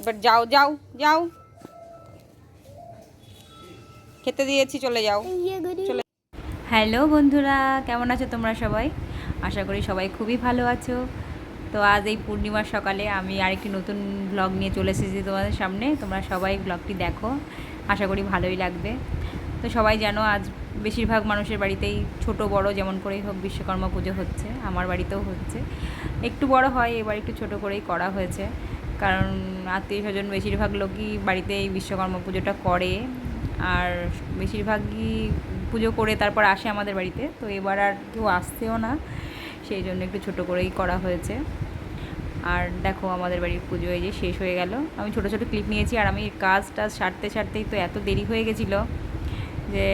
এবার যাও যাও যাও। খেতে দিয়েছি, চলে যাও। চলে হ্যালো বন্ধুরা, কেমন আছো তোমরা সবাই? আশা করি সবাই খুবই ভালো আছো। তো আজ এই পূর্ণিমার সকালে আমি আরেকটি নতুন ব্লগ নিয়ে চলে এসেছি তোমাদের সামনে। তোমরা সবাই ব্লগটি দেখো, আশা করি ভালোই লাগবে। তো সবাই জানো, আজ বেশিরভাগ মানুষের বাড়িতেই ছোট, বড় যেমন করেই হোক বিশ্বকর্মা পুজো হচ্ছে, আমার বাড়িতেও হচ্ছে। একটু বড় হয়, এবার একটু ছোট করেই করা হয়েছে। কারণ আত্মীয় স্বজন বেশিরভাগ লোকই বাড়িতে এই বিশ্বকর্মা পুজোটা করে। আর বেশিরভাগই পুজো করে তারপর আসে আমাদের বাড়িতে। তো এবার আর কেউ আসতেও না, সেই জন্য একটু ছোট করেই করা হয়েছে। আর দেখো আমাদের বাড়ির পুজো এই যে শেষ হয়ে গেল। আমি ছোট ছোট ক্লিপ নিয়েছি আর আমি কাজ টাজ সারতে সারতেই তো এত দেরি হয়ে গেছিল যে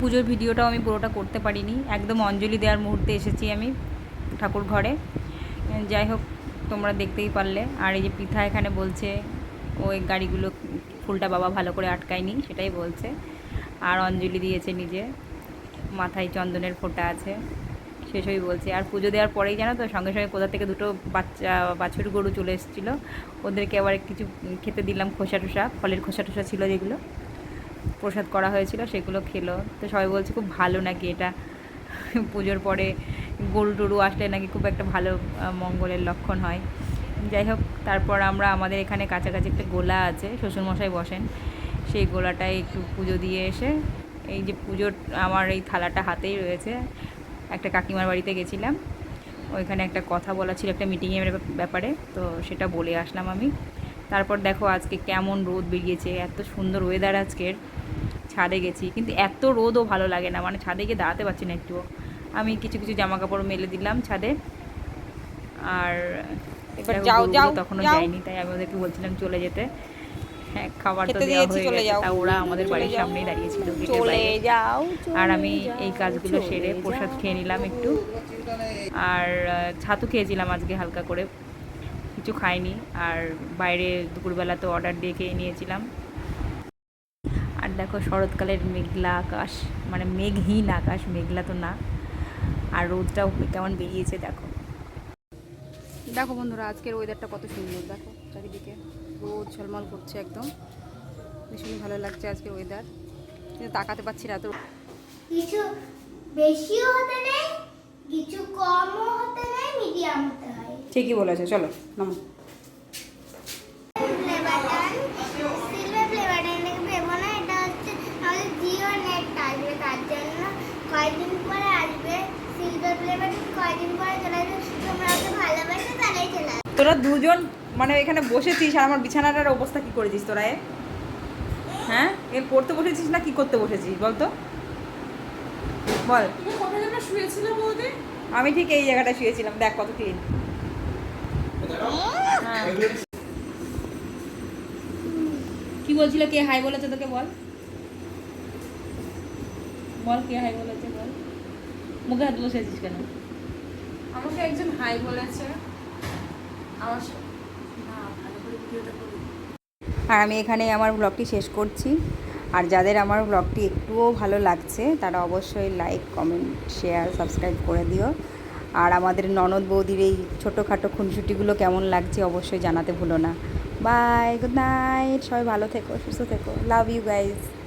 পুজোর ভিডিওটাও আমি পুরোটা করতে পারিনি। একদম অঞ্জলি দেওয়ার মুহূর্তে এসেছি আমি ঠাকুর ঘরে। যাই হোক তোমরা দেখতেই পারলে। আর এই যে পিঠা এখানে বলছে, ওই গাড়িগুলো ফুলটা বাবা ভালো করে আটকায়নি, সেটাই বলছে। আর অঞ্জলি দিয়েছে নিজে, মাথায় চন্দনের ফোঁটা আছে শেষই বলছে। আর পুজো দেওয়ার পরেই জানো তো, সঙ্গে সঙ্গে কোথা থেকে দুটো বাচ্চা, বাছুর গরু চলে এসেছিল। ওদেরকে আবার কিছু খেতে দিলাম খোসা টোসা, ফলের খোসা টোসা ছিল যেগুলো, প্রসাদ করা হয়েছিল, সেগুলো খেলো। তো সবাই বলছে, খুব ভালো নাকি এটা? পুজোর পরে গরু টরু আসলে নাকি খুব একটা ভালো মঙ্গলের লক্ষণ হয়। যাই হোক, তারপর আমরা আমাদের এখানে কাছাকাছি একটা গোলা আছে, শ্বশুরমশাই বসেন। সেই গোলাটায় একটু পুজো দিয়ে এসে, এই যে পুজোর আমার এই থালাটা হাতেই রয়েছে। একটা কাকিমার বাড়িতে গেছিলাম। ওইখানে একটা কথা বলা ছিল একটা মিটিংয়ের ব্যাপারে, তো সেটা বলে আসলাম আমি। তারপর দেখো আজকে কেমন রোদ বেরিয়েছে, এত সুন্দর ওয়েদার আজকের। ছাদে গেছি, কিন্তু এত রোদও ভালো লাগে না মানে ছাদে গিয়ে দাঁড়াতে পারছি না একটুও। আমি কিছু কিছু জামা কাপড় মেলে দিলাম ছাদে। আর তখনও। যায়নি তাই আমি ওদেরকে বলছিলাম চলে যেতে। হ্যাঁ খাবার তো দেওয়া হয়ে গেছে। তা ওরা আমাদের বাড়ির। সামনেই দাঁড়িয়েছিল চলে যাও আর আমি এই কাজগুলো সেরে প্রসাদ খেয়ে নিলাম একটু। আর ছাতু খেয়েছিলাম আজকে হালকা করে। কিছু খাইনি। আর বাইরে দুপুরবেলা তো অর্ডার দিয়ে খেয়ে নিয়েছিলাম। আর দেখো শরৎকালের মেঘলা আকাশ মানে মেঘহীন আকাশ মেঘলা তো না। আর রোদটাও কেমন বেরিয়েছে দেখো। দেখো বন্ধুরা আজকের ওয়েদারটা কত সুন্দর দেখো চারিদিকে রোদ ঝলমল করছে একদম। ভীষণই ভালো লাগছে আজকের ওয়েদার কিন্তু তাকাতে পারছি না এত কিছু বেশিও হতে নেই কিছু কমও হতে নেই মিডিয়াম হতে হয়। ঠিকই বলেছে চলো নামো। কয়েকদিন পরে তোরা দুজন মানে এখানে বসেছিস আর আমার বিছানাটার অবস্থা কি করেছিস তোরা এ? হ্যাঁ? এর পড়তে বসেছিস না কি করতে বসেছিস বলতো? বল। আমি ঠিক এই জায়গাটা শুয়েছিলাম দেখ কত ক্লিন হ্যাঁ। কি বলছিল কে হাই বলেছে তোকে বল? বল কে হাই বলেছে বল। মুখে হাত বসেছিস কেন? আমাকে একজন হাই বলেছে আমার স- না ভালো করে ভিডিওটা করি। আর আমি এখানে আমার ব্লগটি শেষ করছি। আর যাদের আমার ব্লগটি একটুও ভালো লাগছে তারা অবশ্যই লাইক কমেন্ট শেয়ার সাবস্ক্রাইব করে দিও। আর আমাদের ননদ বৌদির এই ছোটোখাটো খুনসুটিগুলো কেমন লাগছে অবশ্যই জানাতে ভুলো না। বাই গুড নাইট সবাই ভালো থেকো সুস্থ থেকো লাভ ইউ গাইজ